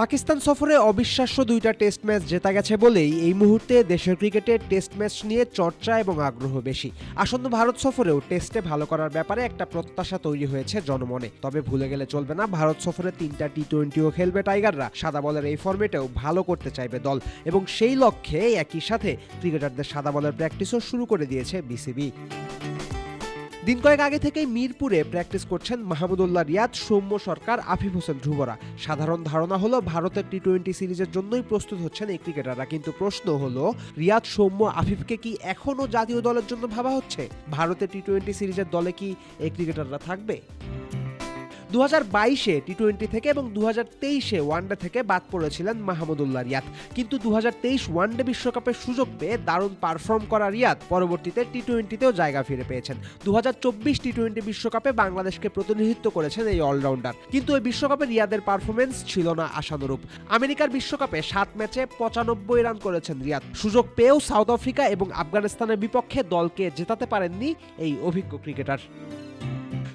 পাকিস্তান সফরে অবিশ্বাস্য দুইটা টেস্ট ম্যাচ জেতা গেছে বলেই এই মুহূর্তে দেশের ক্রিকেটে টেস্ট ম্যাচ নিয়ে চর্চা এবং আগ্রহ বেশি। আসন্ন ভারত সফরেও টেস্টে ভালো করার ব্যাপারে একটা প্রত্যাশা তৈরি হয়েছে জনমনে। তবে ভুলে গেলে চলবে না, ভারত সফরে তিনটা টি টোয়েন্টিও খেলবে টাইগাররা। সাদা বলের এই ফর্মেটেও ভালো করতে চাইবে দল এবং সেই লক্ষ্যে একই সাথে ক্রিকেটারদের সাদা বলের প্র্যাকটিসও শুরু করে দিয়েছে বিসিবি। দিন কয়েক আগে থেকেই মিরপুরে প্র্যাকটিস করছেন মাহমুদুল্লাহ রিয়াদ, সৌম্য সরকার, আফিফ হোসেন ধ্রুবরা। সাধারণ ধারণা হলো, ভারতের টি টোয়েন্টি সিরিজের জন্যই প্রস্তুত হচ্ছেন এই ক্রিকেটাররা। কিন্তু প্রশ্ন হলো, রিয়াদ, সৌম্য, আফিফকে কি এখনও জাতীয় দলের জন্য ভাবা হচ্ছে? ভারতের টি টোয়েন্টি সিরিজের দলে কি এই ক্রিকেটাররা থাকবে? দু বাইশে টি টোয়েন্টি থেকে এবং দু তেইশে ওয়ানডে থেকে বাদ পড়েছিলেন মাহমুদুল্লাহ রিয়াদ। কিন্তু দু তেইশ ওয়ানডে বিশ্বকাপের সুযোগ পেয়ে দারুণ পারফর্ম করা রিয়াদ পরবর্তীতে টি টোয়েন্টিতেও জায়গা ফিরে পেয়েছেন। দু চব্বিশ টি টোয়েন্টি বিশ্বকাপে বাংলাদেশকে প্রতিনিধিত্ব করেছেন এই অলরাউন্ডার কিন্তু এই বিশ্বকাপে রিয়াদের পারফরমেন্স ছিল না আশানুরূপ। আমেরিকার বিশ্বকাপে সাত ম্যাচে পঁচানব্বই রান করেছেন রিয়াদ। সুযোগ পেয়েও সাউথ আফ্রিকা এবং আফগানিস্তানের বিপক্ষে দলকে জেতাতে পারেননি এই অভিজ্ঞ ক্রিকেটার।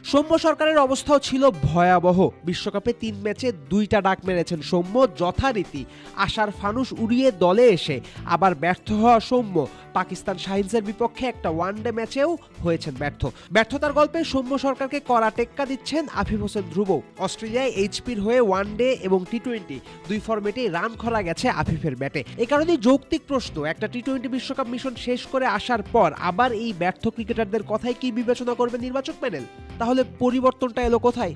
সৌম্য সরকারের অবস্থাও ছিল ভয়াবহ। বিশ্বকাপে তিন ম্যাচে দুইটা ডাক মেরেছেন সৌম্য, যথারীতি আশার ফানুস উড়িয়ে দলে এসে আবার ব্যর্থ হওয়া সৌম্য। পাকিস্তান শাহিনসের বিপক্ষে একটা ওয়ানডে ম্যাচেও হয়েছেন ব্যর্থ। ব্যর্থতার গল্পে সৌম্য সরকারকে কড়া টেক্কা দিচ্ছেন আফিফ হোসেন ধ্রুব। অস্ট্রেলিয়ায় এইচপির হয়ে ওয়ানডে এবং টি টোয়েন্টি দুই ফরম্যাটেই রান খরা গেছে আফিফের ব্যাটে। এ কারণেই যৌক্তিক প্রশ্ন, একটা টি টোয়েন্টি বিশ্বকাপ মিশন শেষ করে আসার পর আবার এই ব্যর্থ ক্রিকেটারদের কথাই কি বিবেচনা করবে নির্বাচক প্যানেল? তাহলে পরিবর্তনটা এলো কোথায়?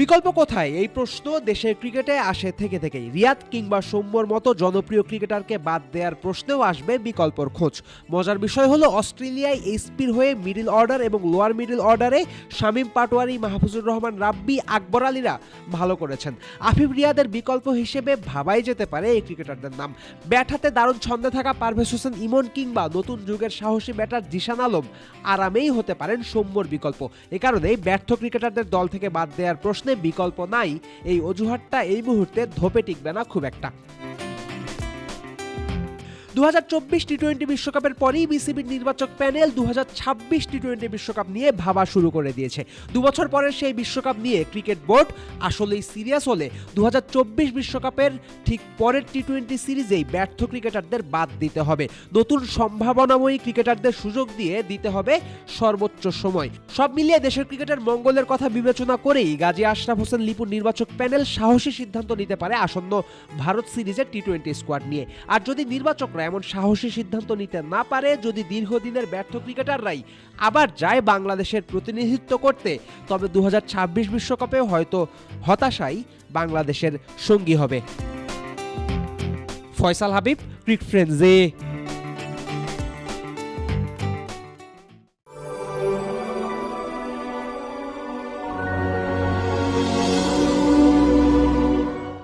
বিকল্প কোথায়? এই প্রশ্ন দেশের ক্রিকেটে আসে থেকে থেকেই। রিয়াদ কিংবা সৌম্যর মতো জনপ্রিয় ক্রিকেটারকে বাদ দেওয়ার প্রশ্নেও আসবে বিকল্পর খোঁজ। মজার বিষয় হলো, অস্ট্রেলিয়ায় এইচপির হয়ে মিডল অর্ডার এবং লোয়ার মিডল অর্ডারে শামীম পাটোয়ারি, মাহফুজুর রহমান, রাব্বি, আকবর আলীরা ভালো করেছেন। আফিফ রিয়াদের বিকল্প হিসেবে ভাবাই যেতে পারে এই ক্রিকেটারদের নাম। ব্যাট হাতে দারুণ ছন্দে থাকা পারভেজ হোসেন ইমন কিংবা নতুন যুগের সাহসী ব্যাটার জিশান আলম আরামেই হতে পারেন সৌম্যর বিকল্প। এ কারণেই ব্যর্থ ক্রিকেটারদের দল থেকে বাদ দেওয়ার প্রশ্নে বিকল্প নাই। এই অজুহাতটা এই মুহূর্তে ধোপে টিকবে না খুব একটা। দু হাজার চব্বিশ টি টোয়েন্টি বিশ্বকাপের পরেই বিসিবির নির্বাচক প্যানেল দু হাজার ছাব্বিশ টি টোয়েন্টি বিশ্বকাপ নিয়ে ভাবা শুরু করে দিয়েছে। দু বছর পরের সেই বিশ্বকাপ নিয়ে ক্রিকেট বোর্ড আসলেই সিরিয়াস হলে দু বিশ্বকাপের ঠিক পরের টি টোয়েন্টি সিরিজেই ব্যর্থ ক্রিকেটারদের বাদ দিতে হবে। নতুন সম্ভাবনাময়ী ক্রিকেটারদের সুযোগ দিয়ে দিতে হবে সর্বোচ্চ সময়। সব মিলিয়ে দেশের ক্রিকেটের মঙ্গলের কথা বিবেচনা করেই গাজী আশরাফ হোসেন লিপুর নির্বাচক প্যানেল সাহসী সিদ্ধান্ত নিতে পারে আসন্ন ভারত সিরিজের টি টোয়েন্টি স্কোয়াড নিয়ে। আর যদি নির্বাচকরা এমন সাহসী সিদ্ধান্ত নিতে না পারে যদি দীর্ঘদিনের ব্যর্থ ক্রিকেটাররাই আবার যায় বাংলাদেশের প্রতিনিধিত্ব করতে। তবে দু বিশ্বকাপে হয়তো হতাশাই বাংলাদেশের সঙ্গী হবে। ফয়সাল হাবিব, ক্রিক ফ্রেন্ডসে